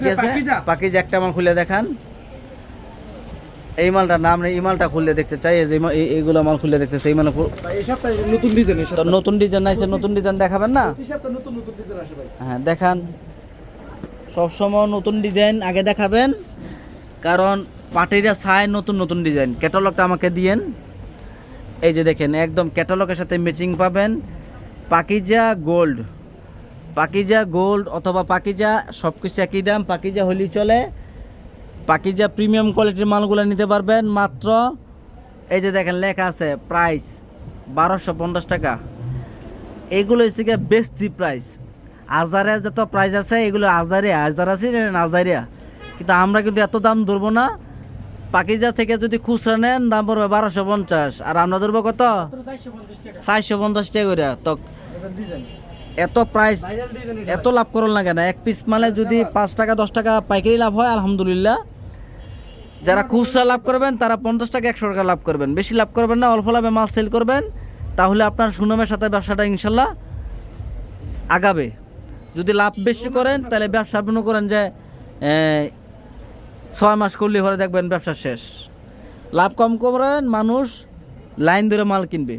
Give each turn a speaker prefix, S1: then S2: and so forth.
S1: ঠিক আছে?
S2: পাকিজা?
S1: একটা মাল খুলে দেখান। এই মালটার নাম নেই এই মালটা খুলে দেখতে চাই। যে এইগুলো মাল খুলে দেখতে চাই। মানে
S2: নতুন ডিজাইন
S1: তো নতুন ডিজাইন আছে নতুন ডিজাইন দেখাবেন না? হ্যাঁ দেখান। সবসময় নতুন ডিজাইন আগে দেখাবেন। কারণ পাটিরা চায় নতুন নতুন ডিজাইন ক্যাটালগটা আমাকে দিয়েন। এই যে দেখেন একদম ক্যাটালগের সাথে ম্যাচিং পাবেন। পাকিজা গোল্ড পাকিজা গোল্ড অথবা পাকিজা সব কিছু একই দাম পাকিজা হলেই চলে। পাকিজা প্রিমিয়াম কোয়ালিটির মালগুলো নিতে পারবেন মাত্র এই যে দেখেন লেখা আছে প্রাইস বারোশো পঞ্চাশ টাকা। এগুলো হচ্ছে গিয়ে বেস্টি প্রাইস আজারে যত প্রাইস আছে এগুলো আজারে আজার আছে আজারিয়া কিন্তু আমরা কিন্তু এত দাম ধরবো না। পাকিজা থেকে যদি খুচরা নেন দাম পড়বে বারোশো পঞ্চাশ। আর আমরা ধরবো কত? চারশো পঞ্চাশ টাকা। করে। তো এত প্রাইস এত লাভ করল না কেন? এক পিস মালে যদি পাঁচ টাকা, দশ টাকা পাইকারি লাভ হয়, আলহামদুলিল্লাহ। যারা খুচরা লাভ করবেন, তারা পঞ্চাশ টাকা, একশো টাকা লাভ করবেন। বেশি লাভ করবেন না, অল্প লাভে মাল সেল করবেন। তাহলে আপনার সুনামের সাথে ব্যবসাটা ইনশাল্লাহ আগাবে। যদি লাভ বেশি করেন, তাহলে ব্যবসা মনে করেন যে ছয় মাস করলে পরে দেখবেন ব্যবসা শেষ। লাভ কম করেন, মানুষ লাইন ধরে মাল কিনবে।